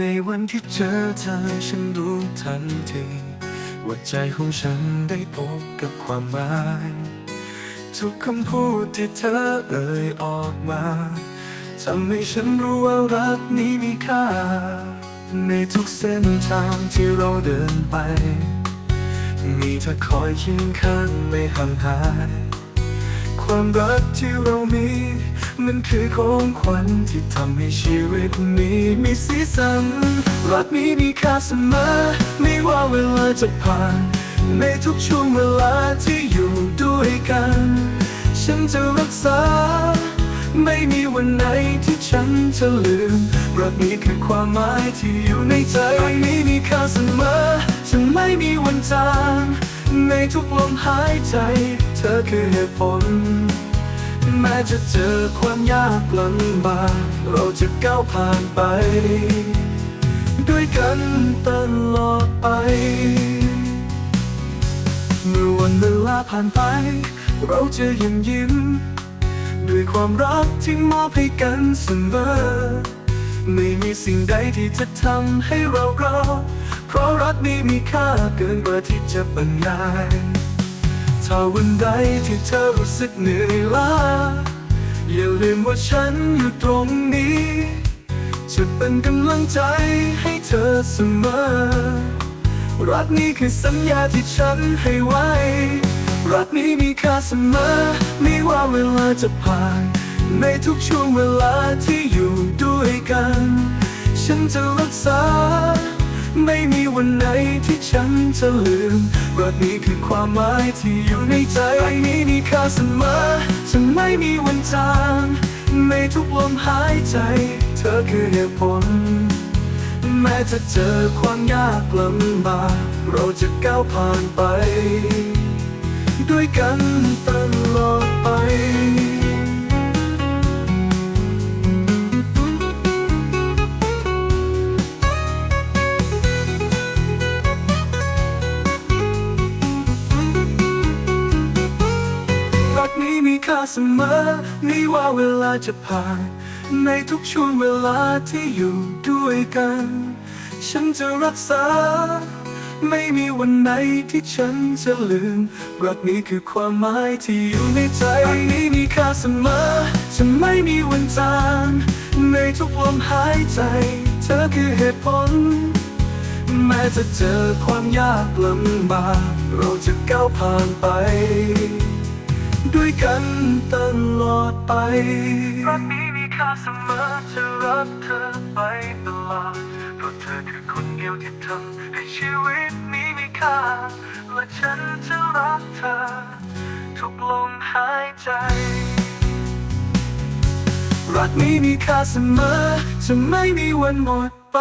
ในวันที่เจอเธอฉันรู้ทันทีว่าใจของฉันได้พบกับความหมาย ทุกคำพูดที่เธอเอ่ยออกมาทำให้ฉันรู้ว่ารักนี้มีค่า ในทุกเส้นทางที่เราเดินไป มีเธอคอยเคียงข้างไม่ห่างหาย ความรักที่เรามี มันคือของขวัญที่ทำให้ชีวิตนี้มีสีสัน รักนี้มีค่าเสมอ ไม่ว่าเวลาจะผ่าน ในทุกช่วงเวลาที่อยู่ด้วยกัน ฉันจะรักษา ไม่มีวันไหนที่ฉันจะลืม รักนี้คือความหมายที่อยู่ในใจรักนี้มีค่าเสมอ ฉันไม่มีวันจางในทุกลมหายใจ เธอคือเหตุผล แม้จะเจอความยากลำบากเราจะก้าวผ่านไป ด้วยกันตลอดไป เมื่อวันเวลาผ่านไป เราจะยังยิ้ม ด้วยความรักที่มอบให้กันเสมอไม่มีสิ่งใดที่จะทำให้เรารอเพราะรักนี้มีค่าเกินกว่าที่จะบรรยาย ถ้าวันใดที่เธอรู้สึกเหนื่อยล้าอย่าลืมว่าฉันอยู่ตรงนี้ จะเป็นกำลังใจให้เธอเสมอ รักนี้คือสัญญาที่ฉันให้ไว้ รักนี้มีค่าเสมอ ไม่ว่าเวลาจะผ่าน ในทุกช่วงเวลาที่อยู่ด้วยกัน ฉันจะรักษา ไม่มีวันไหนที่ฉันจะลืมรักนี้คือความหมายที่อยู่ในใจรักนี้มีค่าเสมอจะไม่มีวันจางในทุกลมหายใจ เธอคือเหตุผล แม้จะเจอความยากลำบากเราจะก้าวผ่านไป ด้วยกันตลอดไป มีค่าเสมอไม่ว่าเวลาจะผ่าน ในทุกช่วงเวลาที่อยู่ด้วยกัน ฉันจะรักษา ไม่มีวันไหนที่ฉันจะลืม รักนี้คือความหมายที่อยู่ในใจรักนี้มีค่าเสมอจะไม่มีวันจางในทุกลมหายใจ เธอคือเหตุผล แม้จะเจอความยากลำบากเราจะก้าวผ่านไป ด้วยกันตลอดไป รักนี้มีค่าเสมอจะรักเธอไปตลอด เพราะเธอคือคนเดียวที่ทำให้ชีวิตนี้มีค่า และฉันจะรักเธอ ทุกลมหายใจ รักนี้มีค่าเสมอจะไม่มีวันหมดไป